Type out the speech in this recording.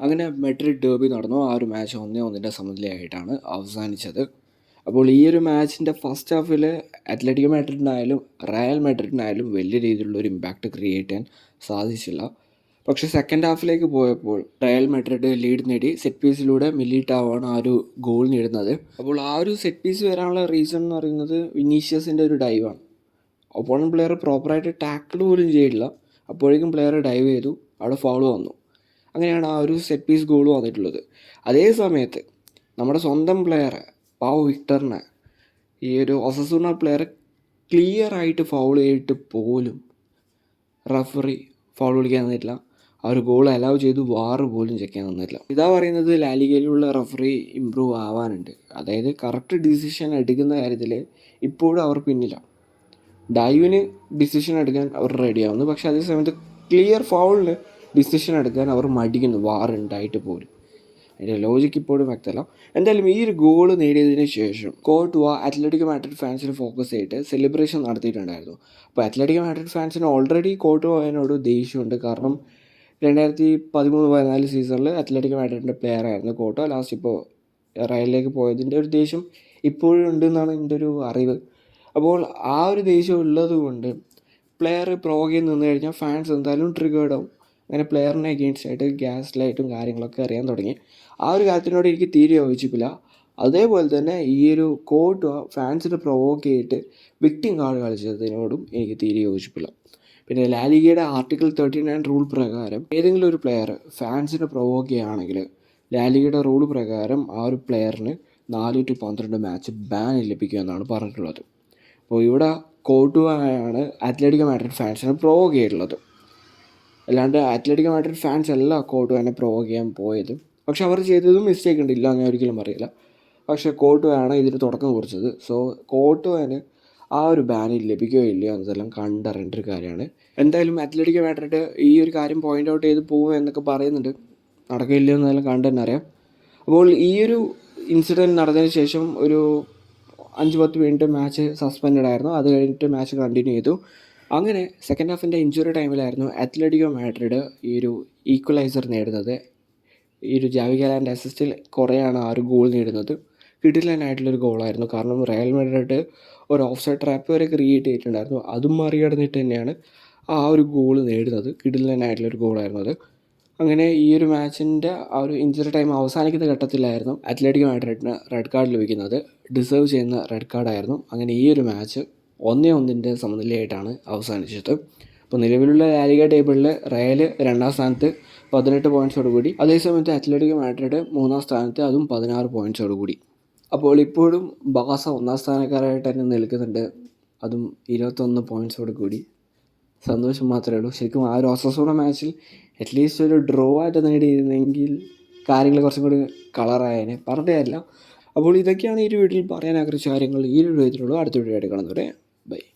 അങ്ങനെ മെഡ്രിഡ് ഡേർബി നടന്നു. ആ ഒരു മാച്ച് ഒന്നേ ഒന്നിന്റെ സമനിലയായിട്ടാണ് അവസാനിച്ചത്. അപ്പോൾ ഈ ഒരു മാച്ചിന്റെ ഫസ്റ്റ് ഹാഫിൽ അത്ലറ്റിക്കോ മാഡ്രിഡിനായാലും റയൽ മാഡ്രിഡിനായാലും വലിയ രീതിയിലുള്ള ഒരു ഇമ്പാക്റ്റ് ക്രിയേറ്റ് ചെയ്യാൻ സാധിച്ചില്ല. പക്ഷേ സെക്കൻഡ് ഹാഫിലേക്ക് പോയപ്പോൾ റയൽ മാഡ്രിഡ് ലീഡ് നേടി. സെറ്റ് പീസിലൂടെ മില്ലിട്ടാവാണ് ആ ഒരു ഗോൾ നേടുന്നത്. അപ്പോൾ ആ ഒരു സെറ്റ് പീസ് വരാനുള്ള റീസൺ എന്ന് പറയുന്നത് വിനീഷ്യസിന്റെ ഒരു ഡൈവാണ് ഒപ്പോണൻ പ്ലെയർ പ്രോപ്പറായിട്ട് ടാക്കിൾ പോലും ചെയ്തില്ല. അപ്പോഴേക്കും പ്ലെയർ ഡൈവ് ചെയ്തു. അവിടെ ഫോളോ വന്നു. അങ്ങനെയാണ് ആ ഒരു സെറ്റ് പീസ് ഗോൾ വന്നിട്ടുള്ളത്. അതേ സമയത്ത് നമ്മുടെ സ്വന്തം പ്ലെയർ പാവ് വിക്ടറിനെ ഈ ഒരു ഒസസൂണ പ്ലെയർ ക്ലിയർ ആയിട്ട് ഫൗൾ ചെയ്തിട്ട് പോലും റഫറി ഫൗൾ വിളിക്കാൻ തന്നിട്ടില്ല ആ ഒരു ഗോൾ അലൗ ചെയ്ത് വാറ് പോലും ചെക്ക് ചെയ്യാൻ തന്നിട്ടില്ല ഇതാ പറയുന്നത് ലാലിഗയിലുള്ള റഫറി ഇമ്പ്രൂവ് ആവാനുണ്ട്. അതായത് കറക്റ്റ് ഡിസിഷൻ എടുക്കുന്ന കാര്യത്തിൽ ഇപ്പോഴും അവർ പിന്നിലാണ് ഡൈവിന് ഡിസിഷൻ എടുക്കാൻ അവർ റെഡിയാവുന്നു പക്ഷേ അതേ സമയത്ത് ക്ലിയർ ഫൗളിന് ഡിസിഷൻ എടുക്കാൻ അവർ മടിക്കുന്നു. വാർ ഉണ്ടായിട്ട് പോലും. അതിന്റെ ലോജിക്ക് ഇപ്പോഴും വ്യക്തമല്ല. എന്തായാലും ഈ ഒരു ഗോൾ നേടിയതിന് ശേഷം കോട്ടുവ അത്ലറ്റിക് മാഡ്രിഡ് ഫാൻസിന് ഫോക്കസ് ചെയ്തിട്ട് സെലിബ്രേഷൻ നടത്തിയിട്ടുണ്ടായിരുന്നു. അപ്പോൾ അത്ലറ്റിക് മാഡ്രിഡ് ഫാൻസിന് ഓൾറെഡി കോട്ടുവനോട് ദേഷ്യമുണ്ട്. കാരണം രണ്ടായിരത്തി പതിമൂന്ന് പതിനാല് സീസണിൽ അത്ലറ്റിക് മാഡ്രിഡിന്റെ പ്ലെയർ ആയിരുന്നു കോട്ടോ. ലാസ്റ്റ് ഇപ്പോൾ റയലിലേക്ക് പോയതിന്റെ ഒരു ദേഷ്യം ഇപ്പോഴും ഉണ്ട് എന്നാണ് എന്റെ ഒരു അറിവ്. അപ്പോൾ ആ ഒരു ദേഷ്യം ഉള്ളത് കൊണ്ട് പ്ലെയർ പ്രോഗിൽ നിന്ന് കഴിഞ്ഞാൽ ഫാൻസ് എന്തായാലും ട്രിഗേർഡ് ആവും. അങ്ങനെ പ്ലെയറിനെ അഗെയിൻസ്റ്റ് ആയിട്ട് ഗ്യാസ് ലൈറ്റും കാര്യങ്ങളൊക്കെ അറിയാൻ തുടങ്ങി. ആ ഒരു കാര്യത്തിനോട് എനിക്ക് തീരെ യോജിപ്പില്ല. അതേപോലെ തന്നെ ഈ ഒരു കോട്ട് ഫാൻസിനെ പ്രൊവോക്ക് ചെയ്തിട്ട് വിക്ടിം കാർഡ് കളിച്ചതിനോടും എനിക്ക് തീരെ യോജിപ്പില്ല. പിന്നെ ലാലിഗയുടെ ആർട്ടിക്കിൾ തേർട്ടി നയൻ റൂൾ പ്രകാരം ഏതെങ്കിലും ഒരു പ്ലെയർ ഫാൻസിനെ പ്രൊവോക്ക് ചെയ്യുകയാണെങ്കിൽ ലാലിഗയുടെ റൂൾ പ്രകാരം ആ ഒരു പ്ലെയറിന് നാല് ടു പന്ത്രണ്ട് മാച്ച് ബാൻ ലഭിക്കുമെന്നാണ് പറഞ്ഞിട്ടുള്ളത്. അപ്പോൾ ഇവിടെ കോട്ടുവായാണ് അത്ലറ്റിക് മാഡ്രിഡ് ഫാൻസിനെ പ്രൊവോക്ക് ചെയ്തിട്ടുള്ളത്. അല്ലാണ്ട് അത്ലറ്റിക്കോ മാഡ്രിഡ് ഫാൻസ് അല്ല കോട്ടുവാനെ പ്രൊവോക്ക് ചെയ്യാൻ പോയത്. പക്ഷെ അവർ ചെയ്തതും മിസ്റ്റേക്ക് ഉണ്ട്. ഇല്ല ഞാൻ ഒരിക്കലും പറയില്ല. പക്ഷേ കോട്ടുവാണ് ഇതിന് തുടക്കം കുറിച്ചത്. സോ കോട്ടുവാന് ആ ഒരു ബാനിൽ ലഭിക്കുകയോ ഇല്ലയോ എന്നതെല്ലാം കണ്ടറിയേണ്ട ഒരു കാര്യമാണ്. എന്തായാലും അത്ലറ്റിക്കോ മാഡ്രിഡ് ഈ ഒരു കാര്യം പോയിന്റ് ഔട്ട് ചെയ്ത് പോകും എന്നൊക്കെ പറയുന്നുണ്ട്. നടക്കില്ല എന്നെല്ലാം കണ്ടു തന്നെ അറിയാം. അപ്പോൾ ഈ ഒരു ഇൻസിഡന്റ് നടന്നതിന് ശേഷം ഒരു അഞ്ച് പത്ത് മിനിറ്റ് മാച്ച് സസ്പെൻഡഡ് ആയിരുന്നു. അത് കഴിഞ്ഞിട്ട് മാച്ച് കണ്ടിന്യൂ ചെയ്തു. അങ്ങനെ സെക്കൻഡ് ഹാഫിന്റെ ഇഞ്ചുറി ടൈമിലായിരുന്നു അത്ലറ്റിക്കോ മാഡ്രിഡ് ഈ ഒരു ഈക്വലൈസർ നേടുന്നത്. ഈ ഒരു ജാവികാലാന്റെ അസിസ്റ്റിൽ കുറേയാണ് ആ ഒരു ഗോൾ നേടുന്നത്. കിടിലനായിട്ടുള്ളൊരു ഗോളായിരുന്നു കാരണം റയൽ മാഡ്രിഡ് ഒരു ഓഫ് സൈഡ് ട്രാപ്പ് വരെ ക്രിയേറ്റ് ചെയ്തിട്ടുണ്ടായിരുന്നു. അതും മറികടന്നിട്ട് തന്നെയാണ് ആ ഒരു ഗോൾ നേടുന്നത്. കിടിലനായിട്ടുള്ളൊരു ഗോളായിരുന്നു അത്. അങ്ങനെ ഈ ഒരു മാച്ചിന്റെ ആ ഒരു ഇഞ്ചുറി ടൈം അവസാനിക്കുന്ന ഘട്ടത്തിലായിരുന്നു അത്ലറ്റിക്കോ മാഡ്രിഡിന് റെഡ് കാർഡ് ലഭിക്കുന്നത്. ഡിസേർവ് ചെയ്യുന്ന റെഡ് കാർഡായിരുന്നു അങ്ങനെ ഈ ഒരു മാച്ച് ഒന്നേ ഒന്നിന്റെ സമനിലയായിട്ടാണ് അവസാനിച്ചത്. അപ്പോൾ നിലവിലുള്ള ലാലിക ടേബിളിൽ റയൽ രണ്ടാം സ്ഥാനത്ത് പതിനെട്ട് പോയിന്റ്സോട് കൂടി അതേസമയത്ത് അത്ലറ്റിക് മാഡ്രിഡ് മൂന്നാം സ്ഥാനത്ത് അതും പതിനാറ് പോയിന്റ്സോട് കൂടി അപ്പോൾ ഇപ്പോഴും ബാസ ഒന്നാം സ്ഥാനക്കാരായിട്ട് തന്നെ നിൽക്കുന്നുണ്ട്. അതും ഇരുപത്തൊന്ന് പോയിന്റ്സോട് കൂടി സന്തോഷം മാത്രമേ ഉള്ളൂ. ശരിക്കും ആ ഒരു ഓസസോണ മാച്ചിൽ അറ്റ്ലീസ്റ്റ് ഒരു ഡ്രോ ആയിട്ട് നേടിയിരുന്നെങ്കിൽ കാര്യങ്ങൾ കുറച്ചും കൂടി കളറായേനെ പറഞ്ഞതല്ല. അപ്പോൾ ഇതൊക്കെയാണ് ഈ ഒരു വീട്ടിൽ പറയാൻ ആഗ്രഹിച്ച കാര്യങ്ങൾ ഈ ഒരു വീട്ടിലുള്ളൂ അടുത്ത വീഡിയോ ആയിട്ട് കാണുന്നവരെ Bye.